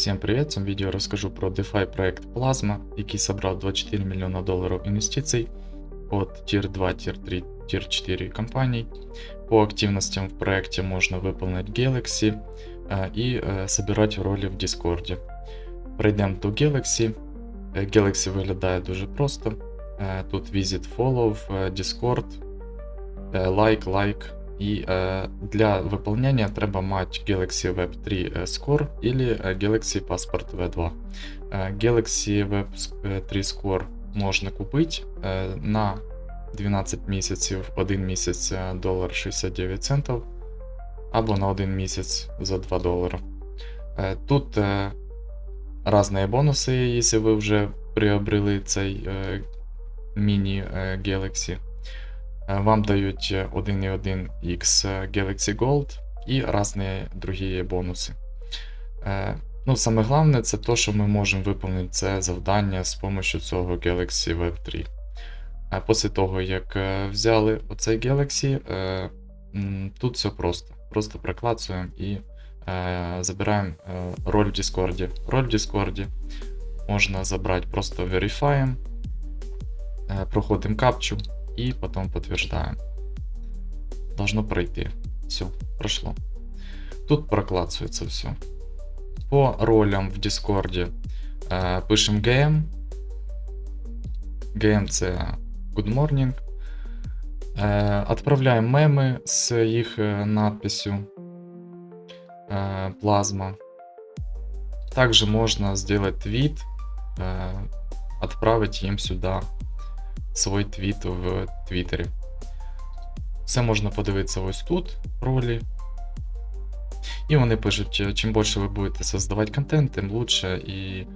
Всем привет! В цьому відео розкажу про DeFi проект Plasma, який собрав 24 мільйона доларів інвестицій від Tier 2, Tier 3, Tier 4 компаній. По активностям в проекте можно выполнить Galaxy э, и э, собирать роли в Discord. Пройдемо до Galaxy. Е, Galaxy виглядає дуже просто. Е, Тут Visit Follow, е, Discord, е, Like, Like. І е, для виконання треба мати Galaxy Web 3 е, Score или е, Galaxy Passport V2. Е, Galaxy Web е, 3 Score можна купити на 12 місяців, 1 місяць долар 69 центів, або на 1 місяць за 2 долара. Тут різні бонуси, якщо ви вже приобрели цей міні Galaxy. Е, Вам дають е, 1.1x Galaxy Gold і різні другі бонуси. Е, Ну, саме головне, це те, що ми можемо виконати це завдання з допомогою цього Galaxy Web 3. А після того, як е, взяли оцей Galaxy, е, тут все просто. Просто проклацуємо і е, забираємо е, роль в Discord. Роль в Discord можна забрати просто верифаєм, е, проходимо капчу і потім підтверждаємо. Должно пройти. Все, пройшло. Тут проклацується все. По ролям в Discord е, пишемо GM. GM це Good Morning. Е, Отправляємо меми з їх е, надписью е, Plasma. Также можно сделать твит, э, отправить им сюда свой твіт в Твіттері. Все можна подивитися ось тут ролі. І вони пишуть, чим більше ви будете создавати контент, тим лучше і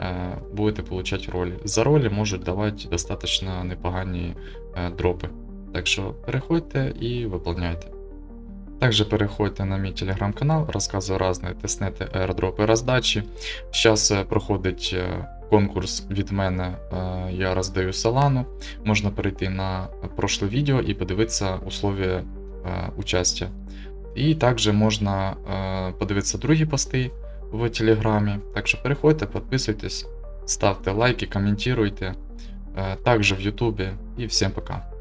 е, будете получати ролі. За ролі можуть давати достатньо непогані е, дропи. Так що переходьте і виповняйте. Также переходьте на мій телеграм-канал, розказую різні тестнети, аеродропи, роздачі. Зараз проходить е, конкурс від мене, е, я роздаю Solana. Можна перейти на прошле відео і подивитися условия е. І також можна е, подивитися другі пости в Телеграмі. Так що переходьте, підписуйтесь, ставте лайки, коментуйте. Е, Також в Ютубі. І всім пока.